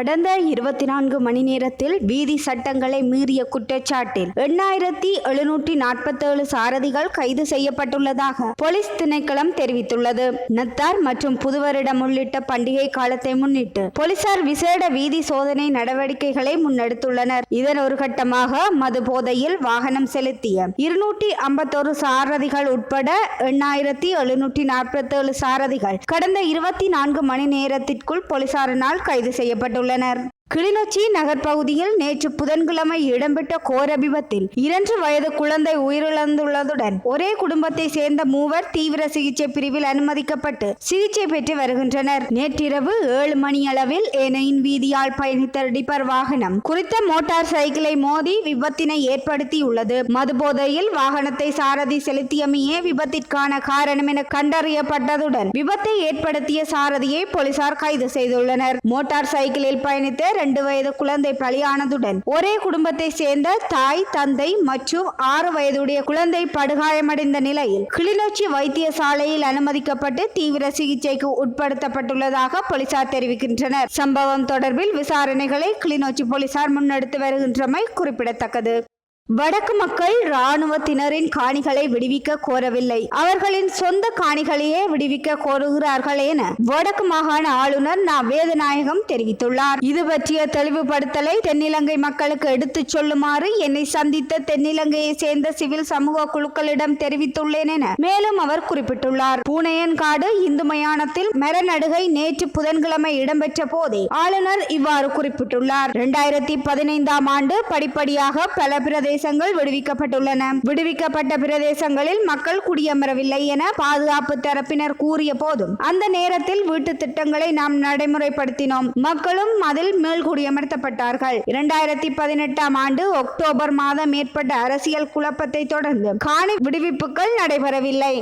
கடந்த இருபத்தி நான்கு மணி நேரத்தில் வீதி சட்டங்களை மீறிய குற்றச்சாட்டில் எண்ணாயிரத்தி எழுநூற்றி நாற்பத்தேழு சாரதிகள் கைது செய்யப்பட்டுள்ளதாக போலீஸ் திணைக்களம் தெரிவித்துள்ளது. நத்தார் மற்றும் புதுவரிடம் உள்ளிட்ட பண்டிகை காலத்தை முன்னிட்டு போலீசார் விசேட வீதி சோதனை நடவடிக்கைகளை முன்னெடுத்துள்ளனர். இதன் ஒரு கட்டமாக மது போதையில் வாகனம் செலுத்திய இருநூற்றி ஐம்பத்தோரு சாரதிகள் உட்பட எண்ணாயிரத்தி எழுநூற்றி நாற்பத்தேழு சாரதிகள் கடந்த இருபத்தி நான்கு மணி நேரத்திற்குள் போலீசாரினால் கைது செய்யப்பட்டுள்ளனர். உள்ளனர் கிளிநொச்சி நகர்ப்பகுதியில் நேற்று புதன்கிழமை இடம்பெற்ற கோர விபத்தில் இரண்டு வயது குழந்தை உயிரிழந்துள்ளதுடன் ஒரே குடும்பத்தை சேர்ந்த மூவர் தீவிர சிகிச்சை பிரிவில் அனுமதிக்கப்பட்டு சிகிச்சை பெற்று வருகின்றனர். நேற்றிரவு ஏழு மணியளவில் ஏனையின் வீதியால் பயணித்த டிப்பர் வாகனம் குறித்த மோட்டார் சைக்கிளை மோதி விபத்தினை ஏற்படுத்தியுள்ளது. மதுபோதையில் வாகனத்தை சாரதி செலுத்தியமையே விபத்திற்கான காரணம் என கண்டறியப்பட்டதுடன் விபத்தை ஏற்படுத்திய சாரதியை போலீசார் கைது செய்துள்ளனர். மோட்டார் சைக்கிளில் பயணித்த இரண்டு வயது குழந்தை பலியானதுடன் ஒரே குடும்பத்தை சேர்ந்த தாய் தந்தை மற்றும் ஆறு வயதுடைய குழந்தை படுகாயமடைந்த நிலையில் கிளிநொச்சி வைத்தியசாலையில் அனுமதிக்கப்பட்டு தீவிர சிகிச்சைக்கு உட்படுத்தப்பட்டுள்ளதாக போலீசார் தெரிவிக்கின்றனர். சம்பவம் தொடர்பில் விசாரணைகளை கிளிநொச்சி போலீசார் முன்னெடுத்து வருகின்றமை குறிப்பிடத்தக்கது. வடக்கு மக்கள் இராணுவத்தினரின் காணிகளை விடுவிக்க கோரவில்லை. அவர்களின் சொந்த காணிகளையே விடுவிக்க கோருகிறார்கள் என வடக்கு மாகாண ஆளுநர் நா. வேதநாயகம் தெரிவித்துள்ளார். இது பற்றிய தெளிவுபடுத்தலை தென்னிலங்கை மக்களுக்கு எடுத்துச் சொல்லுமாறு என்னை சந்தித்த தென்னிலங்கையை சேர்ந்த சிவில் சமூக குழுக்களிடம் தெரிவித்துள்ளேன் என மேலும் அவர் குறிப்பிட்டுள்ளார். பூனையன்காடு இந்து மயானத்தில் மரநடுகை நேற்று புதன்கிழமை இடம்பெற்ற போதே ஆளுநர் இவ்வாறு குறிப்பிட்டுள்ளார். இரண்டாயிரத்தி பதினைந்தாம் ஆண்டு படிப்படியாக பல பிரதேசங்கள் விடுவிக்கப்பட்டுள்ளன. விடுவிக்கப்பட்ட பிரதேசங்களில் மக்கள் குடியமரவில்லை என பாதுகாப்பு தரப்பினர் கூறிய போதும் அந்த நேரத்தில் வீட்டு திட்டங்களை நாம் நடைமுறைப்படுத்தினோம். மக்களும் அதில் மேல் குடியமர்த்தப்பட்டார்கள். இரண்டாயிரத்தி பதினெட்டாம் ஆண்டு அக்டோபர் மாதம் ஏற்பட்ட அரசியல் குழப்பத்தை தொடர்ந்து காணி விடுவிப்புகள் நடைபெறவில்லை.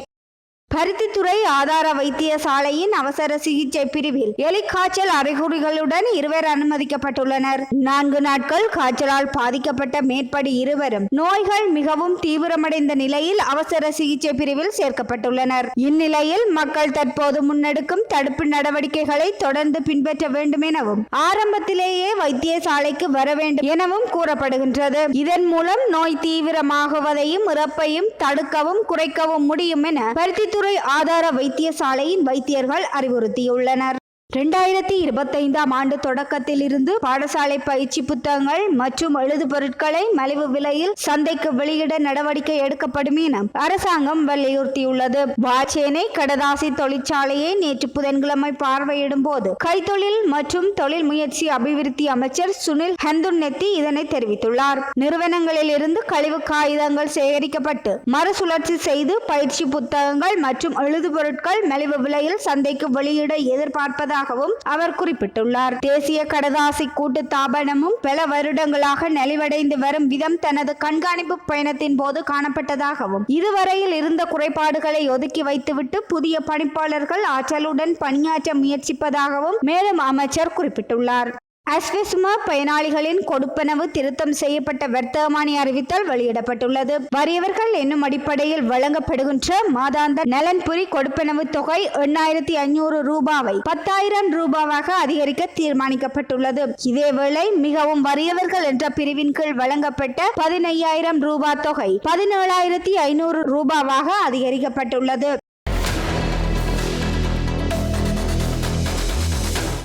பருத்தித்துறை ஆதார வைத்தியசாலையின் அவசர சிகிச்சை பிரிவில் எலி காய்ச்சல் அறிகுறிகளுடன் இருவர் அனுமதிக்கப்பட்டுள்ளனர். நான்கு நாட்கள் காய்ச்சலால் பாதிக்கப்பட்ட மேற்படி இருவரும் நோய்கள் மிகவும் தீவிரமடைந்த நிலையில் அவசர சிகிச்சை பிரிவில் சேர்க்கப்பட்டுள்ளனர். இந்நிலையில் மக்கள் தற்போது முன்னெடுக்கும் தடுப்பு நடவடிக்கைகளை தொடர்ந்து பின்பற்ற வேண்டும் எனவும் ஆரம்பத்திலேயே வைத்தியசாலைக்கு வர வேண்டும் எனவும் கூறப்படுகின்றது. இதன் மூலம் நோய் தீவிரமாகுவதையும் இறப்பையும் தடுக்கவும் குறைக்கவும் முடியும் என பருத்தித்துறை ஆதார வைத்தியசாலையின் வைத்தியர்கள் அறிவுறுத்தியுள்ளனர். இரண்டாயிரத்தி இருபத்தைந்தாம் ஆண்டு தொடக்கத்தில் இருந்து பாடசாலை பயிற்சி புத்தகங்கள் மற்றும் எழுது பொருட்களை மலிவு விலையில் சந்தைக்கு வெளியிட நடவடிக்கை எடுக்கப்படும் என அரசாங்கம் வலியுறுத்தியுள்ளது. வாச்சேனை கடதாசி தொழிற்சாலையை நேற்று புதன்கிழமை பார்வையிடும் போது கைத்தொழில் மற்றும் தொழில் முயற்சி அபிவிருத்தி அமைச்சர் சுனில் ஹந்துன்னெத்தி இதனை தெரிவித்துள்ளார். நிறுவனங்களில் இருந்து கழிவு காகிதங்கள் சேகரிக்கப்பட்டு மறுசுழற்சி செய்து பயிற்சி புத்தகங்கள் மற்றும் எழுது பொருட்கள் மலிவு விலையில் சந்தைக்கு வெளியிட எதிர்பார்ப்பதாக இருப்பதாகவும் அவர் குறிப்பிட்டுள்ளார். தேசிய கடதாசி கூட்டு தாபனமும் பல வருடங்களாக நலிவடைந்து வரும் விதம் தனது கண்காணிப்பு பயணத்தின் போது காணப்பட்டதாகவும் இதுவரையில் இருந்த குறைபாடுகளை ஒதுக்கி வைத்துவிட்டு புதிய பணிப்பாளர்கள் ஆற்றலுடன் பணியாற்ற முயற்சிப்பதாகவும் மேலும் அமைச்சர் குறிப்பிட்டுள்ளார். அஸ்விஸ்மா பயனாளிகளின் கொடுப்பனவு திருத்தம் செய்யப்பட்ட வர்த்தமானி அறிவித்தல் வெளியிடப்பட்டுள்ளது. வறியவர்கள் என்னும் அடிப்படையில் வழங்கப்படுகின்ற மாதாந்த நலன்புரி கொடுப்பனவு தொகை எண்ணாயிரத்தி ஐநூறு ரூபாவை பத்தாயிரம் ரூபாவாக அதிகரிக்க தீர்மானிக்கப்பட்டுள்ளது. இதேவேளை மிகவும் வறியவர்கள் என்ற பிரிவின் கீழ் வழங்கப்பட்ட பதினையாயிரம் ரூபாய் தொகை பதினேழாயிரத்தி ஐநூறு ரூபாவாக அதிகரிக்கப்பட்டுள்ளது.